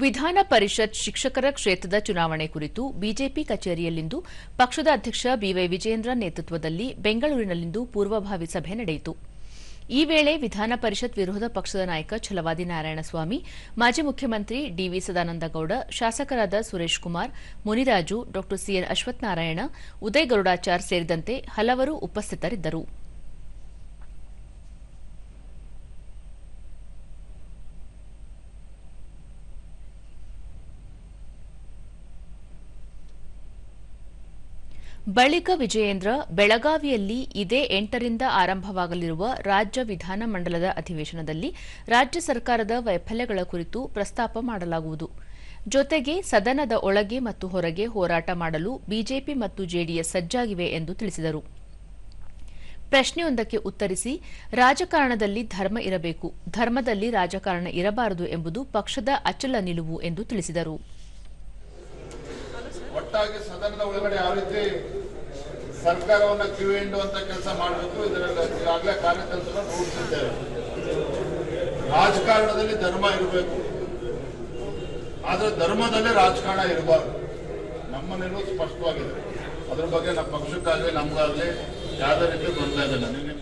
ವಿಧಾನ ಪರಿಷತ್ ಶಿಕ್ಷಕರ ಕ್ಷೇತ್ರದ ಚುನಾವಣೆ ಕುರಿತು ಬಿಜೆಪಿ ಕಚೇರಿಯಲ್ಲಿಂದು ಪಕ್ಷದ ಅಧ್ಯಕ್ಷ ಬಿವೈ ವಿಜಯೇಂದ್ರ ನೇತೃತ್ವದಲ್ಲಿ ಬೆಂಗಳೂರಿನಲ್ಲಿಂದು ಪೂರ್ವಭಾವಿ ಸಭೆ ನಡೆಯಿತು. ಈ ವೇಳೆ ವಿಧಾನ ಪರಿಷತ್ ವಿರೋಧ ಪಕ್ಷದ ನಾಯಕ ಛಲವಾದಿ ನಾರಾಯಣಸ್ವಾಮಿ, ಮಾಜಿ ಮುಖ್ಯಮಂತ್ರಿ ಡಿವಿ ಸದಾನಂದಗೌಡ, ಶಾಸಕರಾದ ಸುರೇಶ್ ಕುಮಾರ್, ಮುನಿರಾಜು ಡಾ ಸಿಎನ್ ಅಶ್ವತ್ಥನಾರಾಯಣ ಉದಯ್ ಗರುಡಾಚಾರ್ ಸೇರಿದಂತೆ ಹಲವರು ಉಪಸ್ಥಿತರಿದ್ದರು. ಬಳಿಕ ವಿಜಯೇಂದ್ರ ಬೆಳಗಾವಿಯಲ್ಲಿ ಇದೇ ಎಂಟರಿಂದ ಆರಂಭವಾಗಲಿರುವ ರಾಜ್ಯ ವಿಧಾನಮಂಡಲದ ಅಧಿವೇಶನದಲ್ಲಿ ರಾಜ್ಯ ಸರ್ಕಾರದ ವೈಫಲ್ಯಗಳ ಕುರಿತು ಪ್ರಸ್ತಾಪ ಮಾಡಲಾಗುವುದು. ಜೊತೆಗೆ ಸದನದ ಒಳಗೆ ಮತ್ತು ಹೊರಗೆ ಹೋರಾಟ ಮಾಡಲು ಬಿಜೆಪಿ ಮತ್ತು ಜೆಡಿಎಸ್ ಸಜ್ಜಾಗಿವೆ ಎಂದು ತಿಳಿಸಿದರು. ಪ್ರಶ್ನೆಯೊಂದಕ್ಕೆ ಉತ್ತರಿಸಿ, ರಾಜಕಾರಣದಲ್ಲಿ ಧರ್ಮ ಇರಬೇಕು, ಧರ್ಮದಲ್ಲಿ ರಾಜಕಾರಣ ಇರಬಾರದು ಎಂಬುದು ಪಕ್ಷದ ಅಚಲ ನಿಲುವು ಎಂದು ತಿಳಿಸಿದರು. ಒಟ್ಟಾಗಿ ಸದನದ ಒಳಗಡೆ ಯಾವ ರೀತಿ ಸರ್ಕಾರವನ್ನ ಅಂತ ಕೆಲಸ ಮಾಡಬೇಕು, ಇದರಲ್ಲಿ ಈಗಾಗಲೇ ಕಾರ್ಯತಂತ್ರ ರೂಪಿಸಿದ್ದೇವೆ. ರಾಜಕಾರಣದಲ್ಲಿ ಧರ್ಮ ಇರಬೇಕು. ಆದ್ರೆ ಧರ್ಮದಲ್ಲೇ ರಾಜಕಾರಣ ಇರಬಾರ್ದು. ನಮ್ಮ ನಿಲುವು ಸ್ಪಷ್ಟವಾಗಿದೆ. ಅದ್ರ ಬಗ್ಗೆ ನಮ್ಮ ಪಕ್ಷಕ್ಕಾಗಲಿ, ನಮಗಾಗಲಿ ಯಾವುದೇ ರೀತಿ ಗೊಂದಲ ನಿನ್ನೆ